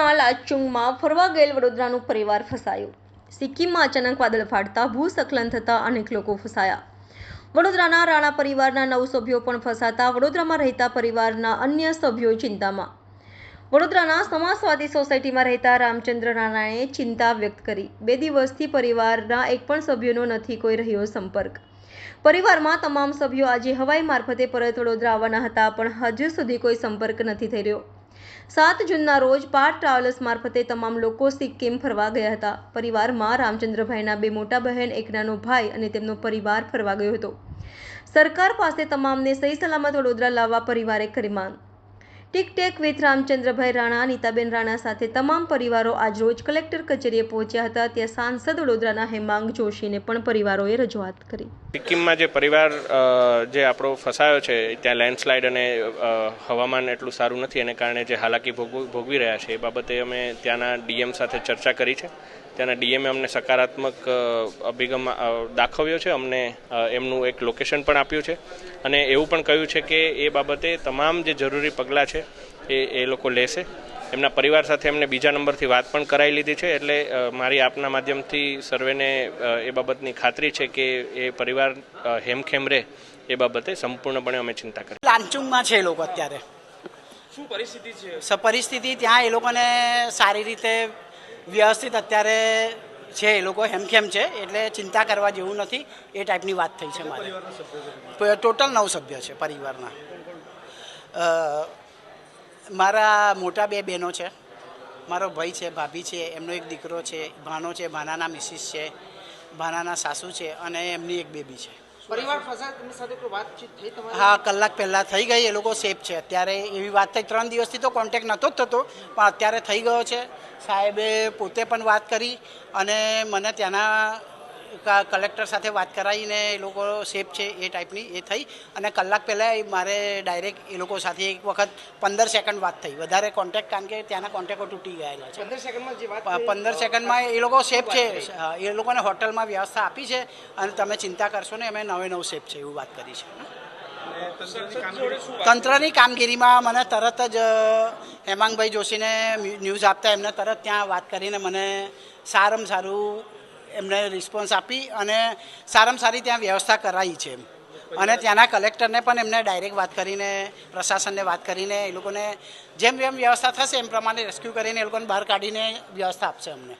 વડોદરાના લાચુંગમાં ફરવા ગયેલ વડોદરાનું પરિવાર ફસાયું. સિક્કિમમાં અચાનક વાદળ ફાટતા ભૂસ્ખલન થતાં અનેક લોકો ફસાયા. વડોદરાના રાણા પરિવારના નવ સભ્યો પણ ફસાતા વડોદરામાં રહેતા પરિવારના અન્ય સભ્યો ચિંતામાં. વડોદરાના સમાજવાદી સોસાયટીમાં રહેતા રામચંદ્ર રાણાએ ચિંતા વ્યક્ત કરી. બે દિવસથી પરિવારના એક પણ સભ્યનો નથી કોઈ રહ્યો સંપર્ક. પરિવારમાં તમામ સભ્યો આજે હવાઈ મારફતે પરત વડોદરા આવવાના હતા, પણ હજુ સુધી કોઈ સંપર્ક નથી થઈ રહ્યો. સાત જૂનના રોજ પાર ટ્રાવેલર્સ મારફતે તમામ લોકો સિક્કિમ ફરવા ગયા હતા. પરિવારમાં રામચંદ્રભાઈના બે મોટા બહેન, એક નાનો ભાઈ અને તેમનો પરિવાર ફરવા ગયો હતો. સરકાર પાસે તમામને સહી સલામત વડોદરા લાવવા પરિવારે કરી માંગ. ટીક ટેક વિથ રામચંદ્રભાઈ રાણા નીતાબેન રાણા સાથે તમામ પરિવારો આજરોજ કલેક્ટર કચેરીએ પહોંચ્યા હતા. ત્યાં સાંસદ વડોદરાના હેમાંગ જોશીને પણ પરિવારોએ રજૂઆત કરી. સિક્કિમમાં જે પરિવાર જે આપણો ફસાયો છે, ત્યાં લેન્ડસ્લાઇડ અને હવામાન એટલું સારું નથી, એને કારણે જે હાલાકી ભોગવ- રહ્યા છે, એ બાબતે અમે ત્યાંના ડીએમ સાથે ચર્ચા કરી છે. ત્યાંના ડીએમે અમને સકારાત્મક અભિગમ દાખવ્યો છે, અમને એમનું એક લોકેશન પણ આપ્યું છે. અને એવું પણ કહ્યું છે કે એ બાબતે તમામ જે જરૂરી પગલાં છે એ એ લોકો લેશે એમના પરિવાર સાથે એમને બીજા નંબરથી વાત પણ કરાવી લીધી છે એટલે મારી આપના માધ્યમથી સર્વેને એ બાબતની ખાતરી છે કે એ પરિવાર હેમખેમ રહે એ બાબતે સંપૂર્ણપણે અમે ચિંતા કરી લાંચુંગમાં છે એ લોકો અત્યારે. શું પરિસ્થિતિ છે? સ- પરિસ્થિતિ ત્યાં એ લોકોને સારી રીતે વ્યવસ્થિત અત્યારે છે એ લોકો હેમખેમ છે એટલે ચિંતા કરવા જેવું નથી એ ટાઈપની વાત થઈ છે મારે. ટોટલ નવ સભ્ય છે પરિવારના. અ, મારા મોટા બે બહેનો છે. મારો ભાઈ છે ભાભી છે એમનો એક દીકરો છે ભાનો છે ભાનાના મિસિસ છે ભાનાના સાસુ છે અને એમની એક બેબી છે. પરિવાર સાથે વાતચીત થઈ હા કલાક પહેલાં થઈ ગઈ એ લોકો સેફ છે. અત્યારે એવી વાત થઈ ત્રણ દિવસથી તો કોન્ટેક નહોતો જ થતો પણ અત્યારે થઈ ગયો છે. સાહેબે પોતે પણ વાત કરી અને મને ત્યાંના કલેક્ટર સાથે વાત કરાવીને એ લોકો સેફ છે એ ટાઈપની એ થઈ. અને કલાક પહેલાં એ મારે ડાયરેક્ટ એ લોકો સાથે એક વખત પંદર સેકન્ડ વાત થઈ. વધારે કોન્ટેક્ટ કારણ કે ત્યાંના કોન્ટેક્ટો તૂટી ગયેલા છે. પંદર સેકન્ડમાં પંદર સેકન્ડમાં એ લોકો સેફ છે. એ લોકોને હોટલમાં વ્યવસ્થા આપી છે અને તમે ચિંતા કરશો ને અમે નવે નવ સેફ છે એવું વાત કરી છે. તંત્રની કામગીરીમાં મને તરત જ હેમાંગભાઈ જોશીને ન્યૂઝ આપતા એમને તરત ત્યાં વાત કરીને મને સારામાં સારું એમને રિસ્પોન્સ આપી અને સારામાં સારી ત્યાં વ્યવસ્થા કરાવી છે. અને ત્યાંના કલેક્ટરને પણ એમને ડાયરેક્ટ વાત કરીને, પ્રશાસનને વાત કરીને એ લોકોને જેમ જેમ વ્યવસ્થા થશે એમ પ્રમાણે રેસ્ક્યુ કરીને એ લોકોને બહાર કાઢીને વ્યવસ્થા આપશે અમને.